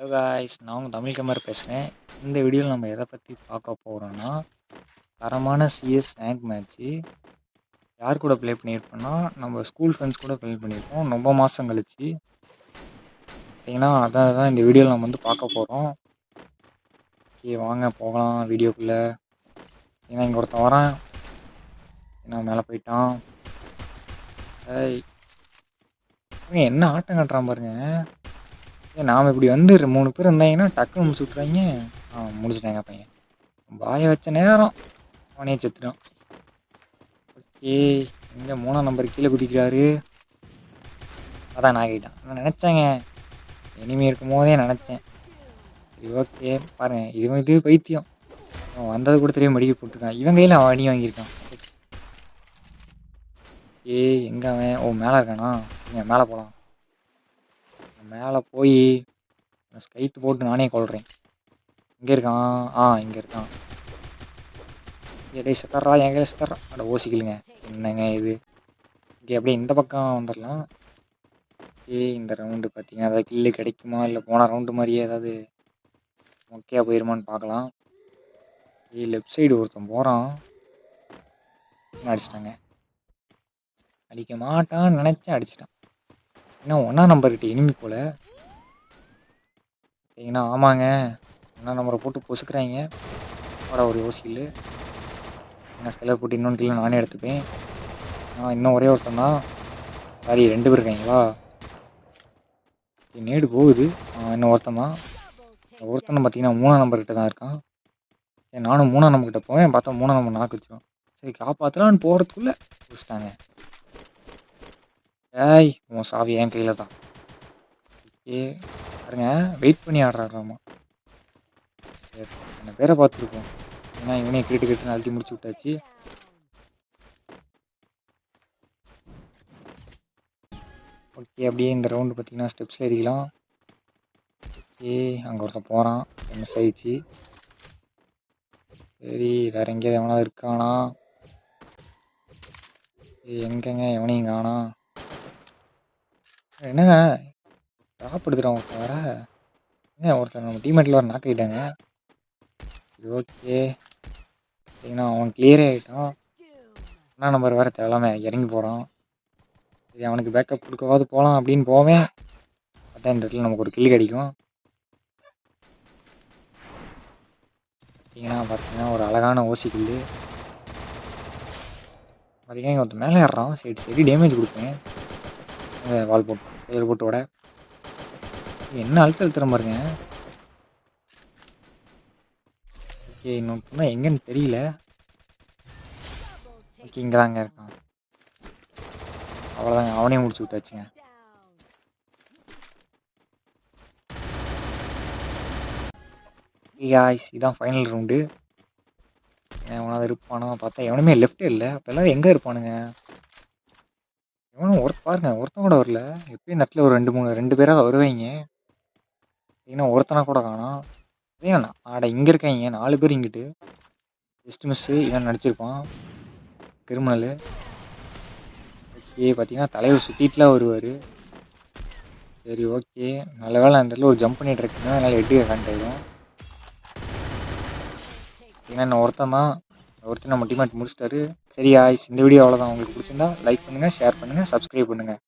Hello guys நான் உங்கள் தமிழ் கமர் பேசுகிறேன் இந்த வீடியோவில் நம்ம எதை பற்றி பார்க்க போகிறோன்னா தரமான சிஎஸ் ரேங்க் மேட்ச்சு யார் கூட ப்ளே பண்ணியிருப்போம்னா நம்ம ஸ்கூல் ஃப்ரெண்ட்ஸ் கூட ப்ளே பண்ணியிருப்போம். ரொம்ப மாதம் கழிச்சு. பார்த்தீங்கன்னா அதான் தான் இந்த வீடியோவில் நம்ம வந்து பார்க்க போகிறோம் ஓகே வாங்க போகலாம் வீடியோக்குள்ளே ஏன்னா இங்கே ஒருத்தன் வரேன். நான் மேலே போயிட்டான். என்ன ஆட்டம் கட்டுறான் பாருங்க. நாம் இப்படி வந்து மூணு பேர் இருந்தாங்கன்னா டக்குன்னு முடிச்சு விட்றாங்க ஆ முடிச்சிட்டாங்க பையன். வாய வச்ச நேரம் அவனே செத்துடும் ஓகே இங்கே மூணாம் நம்பர் கீழே குதிக்கிறாரு? அதான் நாகிட்டான் நான் நினச்சேங்க. இனிமே இருக்கும் போதே நினச்சேன். சரி ஓகே. பாருங்க இது இது பைத்தியம். அவன் வந்தது கூட தெரியும் மடிக்க போட்டிருக்கான். இவன் கையில் அவன் அடி வாங்கியிருக்கான். ஏய் எங்கே அவன்? ஓ மேலே இருக்கானா? இங்கே மேலே போகலாம் மேலே போய் ஸ்கைத்து போட்டு நானே கொள்றேன் இங்கே இருக்கான். ஆ இங்கே இருக்கான். டேய் சித்தர்றா என் கையில் சித்தர்றா. அட ஓசிக்கலுங்க. என்னங்க இது? இங்கே அப்படியே இந்த பக்கம் வந்துடலாம். ஏய் இந்த ரவுண்டு பார்த்தீங்கன்னா ஏதாவது கில்லு கிடைக்குமா? இல்லை போன ரவுண்டு மாதிரியே ஏதாவது மொக்கையாக போயிருமான்னு பார்க்கலாம். ஏய் லெஃப்ட் சைடு ஒருத்தன் போகிறான் அடிச்சிட்டாங்க? அடிக்க மாட்டான்னு நினச்சேன் அடிச்சிட்டான். ஏன்னா ஒன்றா நம்பர்கிட்ட இனிமி போல. சரிங்கண்ணா ஆமாங்க. ஒன்றா நம்பரை போட்டு பொசுக்கிறாங்க போட ஒரு யோசிக்கல. என்ன ஸ்கெல்லர் போட்டு இன்னொன்று கிலோ நானே எடுத்துப்பேன். ஆ இன்னும் ஒரே ஒருத்தன் தான். சாரி ரெண்டு பேர் இருக்காங்களா நேடு போகுது. ஆ, இன்னும் ஒருத்தன் தான். ஒருத்தனை பார்த்தீங்கன்னா மூணாம் நம்பர்கிட்ட தான் இருக்கான். சரி நானும் மூணாம் நம்பர்கிட்ட போவேன். பார்த்தா மூணாம் நம்பர் நாக்கு வச்சிடும் சரி காப்பாற்றலான்னு போகிறதுக்குள்ளே வச்சுட்டாங்க ஏய் உன் சாவி என் கையில் தான். ஓகே பாருங்க வெயிட் பண்ணி ஆடுறாராமா என்ன பேரை பார்த்துருக்கோம். ஏன்னா இவனே கேட்டு கேட்டு அழுத்தி முடிச்சு விட்டாச்சு. ஓகே அப்படியே இந்த ரவுண்டு பார்த்தீங்கன்னா ஸ்டெப்ஸில் ஏறிக்கலாம். ஓகே அங்கே ஒருத்தன் போகிறான் மிஸ் ஆயிடுச்சு. சரி வேற எங்கேயாவது எவனாவது இருக்கானா? ஏய், எங்கங்க? எவனையும் காணா என்னங்க? டாப் எடுத்துட்டான் ஒருத்தன் வேற என்ன ஒருத்தன் நம்ம டீமேட்டில் வர நாக்கிட்டாங்க சரி ஓகே சரிங்கண்ணா அவன் கிளியரே ஆகிட்டான் அண்ணா நம்பர் வேறு தேவையில்லாம இறங்கி போகிறான் சரி அவனுக்கு பேக்கப் கொடுக்கவாது போகலாம் அப்படின்னு போவேன். பார்த்தா இந்த இடத்துல நமக்கு ஒரு கிள்ளி கிடைக்கும். பார்த்தீங்கன்னா பார்த்தீங்கன்னா ஒரு அழகான ஓசி கில்லு பார்த்தீங்கன்னா இங்கே ஒருத்தர் மேலே ஏறுறான். சரி சரி டேமேஜ் கொடுப்பேன். வால் போட்டு ஸ்பெயர் போட்டு விட என்ன அழுத்த அழுத்துறேன் பாருங்க ஓகே இன்னும் தான் எங்கன்னு தெரியல. ஓகே இங்கே தாங்க இருக்கான். அவ்வளோதாங்க அவனே முடிச்சு விட்டாச்சுங்க. காய்ஸ் இதான் ஃபைனல் ரவுண்டு எவனாவது இருப்பானோ பார்த்தா எவனுமே லெஃப்ட் இல்லை. அப்போ எல்லோரும் எங்கே இருப்பானுங்க? எவனும் ஒருத்த பாருங்க ஒருத்தன் கூட வரல. எப்பயும் நட்டில் ஒரு ரெண்டு மூணு ரெண்டு பேராக வருவீங்க. இன்னும் ஒருத்தனா கூட காணும். ஏன் ஆட இங்கே இருக்காங்க நாலு பேர் இங்கிட்டு. ஜஸ்ட் மிஸ்ஸு இவன் நடிச்சிருப்பான். கிரிமினல். ஓகே பார்த்தீங்கன்னா தலைவர் சுற்றிட்டுலாம் வருவார். சரி ஓகே நல்ல வேலை அந்த இடத்துல ஒரு ஜம்ப் பண்ணிட்டு இருக்கேன். அதனால் எட்டு கண்டாயிடும் ஏன்னா இன்னும் ஒருத்தன் தான். ஒருத்தர் நம்ம டீமேட் முடிச்சிட்டாரு. சரி ஆய்ஸ் இந்த வீடியோ அவ்வளோதான் உங்களுக்கு பிடிச்சிருந்தா லைக் பண்ணுங்கள் ஷேர் பண்ணுங்கள் சப்ஸ்கிரைப் பண்ணுங்கள்